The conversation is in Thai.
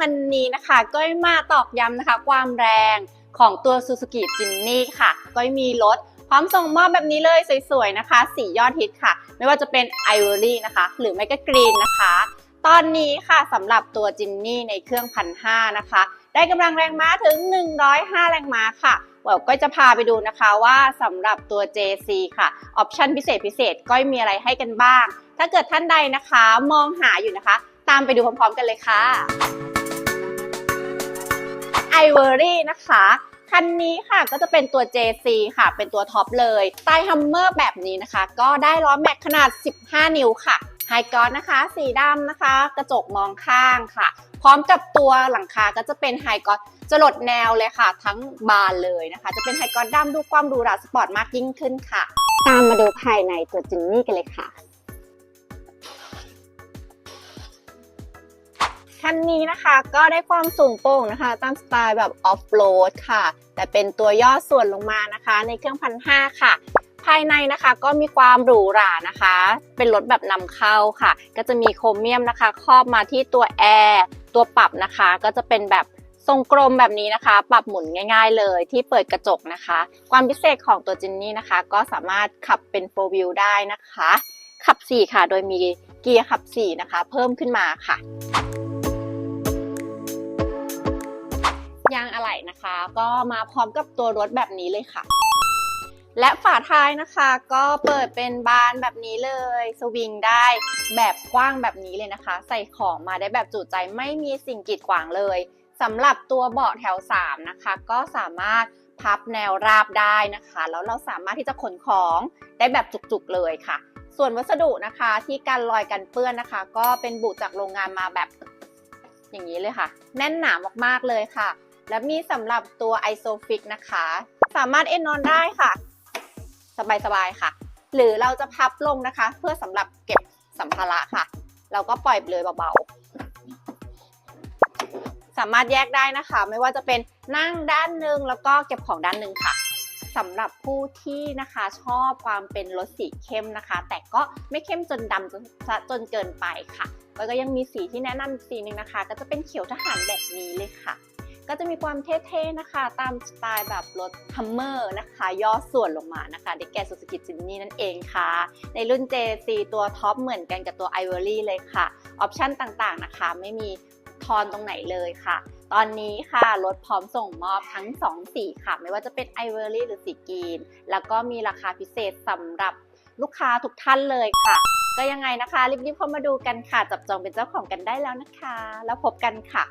วันนี้นะคะก็มาตอกย้ำนะคะ ความแรงของตัว Suzuki Jimny ค่ะก็มีรถพร้อมส่งมอบแบบนี้เลยสวยๆนะคะ สียอดฮิตค่ะ ไม่ว่าจะเป็น Ivory นะคะ หรือไม่ก็ Green นะคะ ตอนนี้ค่ะสำหรับตัว Jimny ในเครื่องพันห้านะคะ ได้กำลังแรงม้าถึง 105 แรงม้าค่ะเวลก็จะพาไปดูนะคะว่าสำหรับตัว JC ค่ะออปชันพิเศษพิเศษก็มีอะไรให้กันบ้าง ถ้าเกิดท่านใดนะคะ มองหาอยู่นะคะ ตามไปดูพร้อมๆกันเลยค่ะ Ivory นะคะคันนี้ค่ะก็จะเป็นตัว JC ค่ะ เป็นตัวท็อปเลยใต้ฮัมเมอร์แบบนี้นะคะ ก็ได้ล้อแม็กขนาด 15 นิ้วค่ะไฮกอนนะคะ สีดำนะคะ กระจกมองข้างค่ะ พร้อมกับตัวหลังคาก็จะเป็นไฮกอนจะหลดแนวเลยค่ะ ทั้งบานเลยนะคะ จะเป็นไฮกอนดำดูความหรูราสปอร์ตมากยิ่งขึ้นค่ะ ตามมาดูภายในตัวจินนี่กันเลยค่ะ คันนี้นะคะก็ได้ความสูงโป่งนะคะ ตามสไตล์แบบออฟโรดค่ะ แต่เป็นตัวย่อส่วนลงมานะคะ ในเครื่องพันห้าค่ะ ภายในนะคะก็มีความหรูหรานะคะ เป็นรถแบบนำเข้าค่ะ ก็จะมีโครเมียมนะคะครอบมาที่ตัวแอร์ตัวปรับนะคะ ก็จะเป็นแบบทรงกลมแบบนี้นะคะ ปรับหมุนง่าย ๆ เลยที่เปิดกระจกนะคะ ความพิเศษของตัวจินนี่นะคะ ก็สามารถขับเป็น4 wheel ได้นะคะ ขับ 4 ค่ะ โดยมีเกียร์ขับ 4 นะคะ เพิ่มขึ้นมาค่ะ นะคะ ก็มาพร้อมกับตัวรถแบบนี้เลยค่ะ และฝาท้ายนะคะ ก็เปิดเป็นบานแบบนี้เลย สวิงได้แบบกว้างแบบนี้เลยนะคะ ใส่ของมาได้แบบจุใจไม่มีสิ่งกีดขวางเลยสำหรับตัวเบาะแถว 3 นะคะ ก็สามารถพับแนวราบได้นะคะ แล้วเราสามารถที่จะขนของได้แบบจุกๆเลยค่ะ ส่วนวัสดุนะคะที่กันรอยกันเปื้อนนะคะ ก็เป็นบุจากโรงงานมาแบบอย่างนี้เลยค่ะ แน่นหนามากๆเลยค่ะ และมีสำหรับตัวไอโซฟิกนะคะ สามารถเอนนอนได้ค่ะ สบายๆค่ะ หรือเราจะพับลงนะคะ เพื่อสำหรับเก็บสัมภาระค่ะ เราก็ปล่อยไปเลยเบาๆ สามารถแยกได้นะคะ ไม่ว่าจะเป็นนั่งด้านหนึ่งแล้วก็เก็บของด้านหนึ่งค่ะสำหรับผู้ที่นะคะชอบความเป็นรสสีเข้มนะคะ แต่ก็ไม่เข้มจนดำจนจนเกินไปค่ะแล้วก็ยังมีสีที่แนะนำอีกสีหนึ่งนะคะ ก็จะเป็นเขียวทหารแบบนี้เลยค่ะ ก็จะมีความเท่ๆนะคะ ตามสไตล์แบบรถฮัมเมอร์นะคะ ย่อส่วนลงมานะคะเด็กแก่สุสกิจินนี่นั่นเองค่ะ ในรุ่น JC ตัวท็อปเหมือนกันกับตัว Ivory เลยค่ะ ออปชันต่างๆนะคะ ไม่มีทอนตรงไหนเลยค่ะ ตอนนี้ค่ะรถพร้อมส่งมอบทั้ง 2 สีค่ะ ไม่ว่าจะเป็น Ivory หรือสีกรีน แล้วก็มีราคาพิเศษสำหรับลูกค้าทุกท่านเลยค่ะ ก็ยังไงนะคะ รีบๆเข้ามาดูกันค่ะ จับจองเป็นเจ้าของกันได้แล้วนะคะ แล้วพบกันค่ะ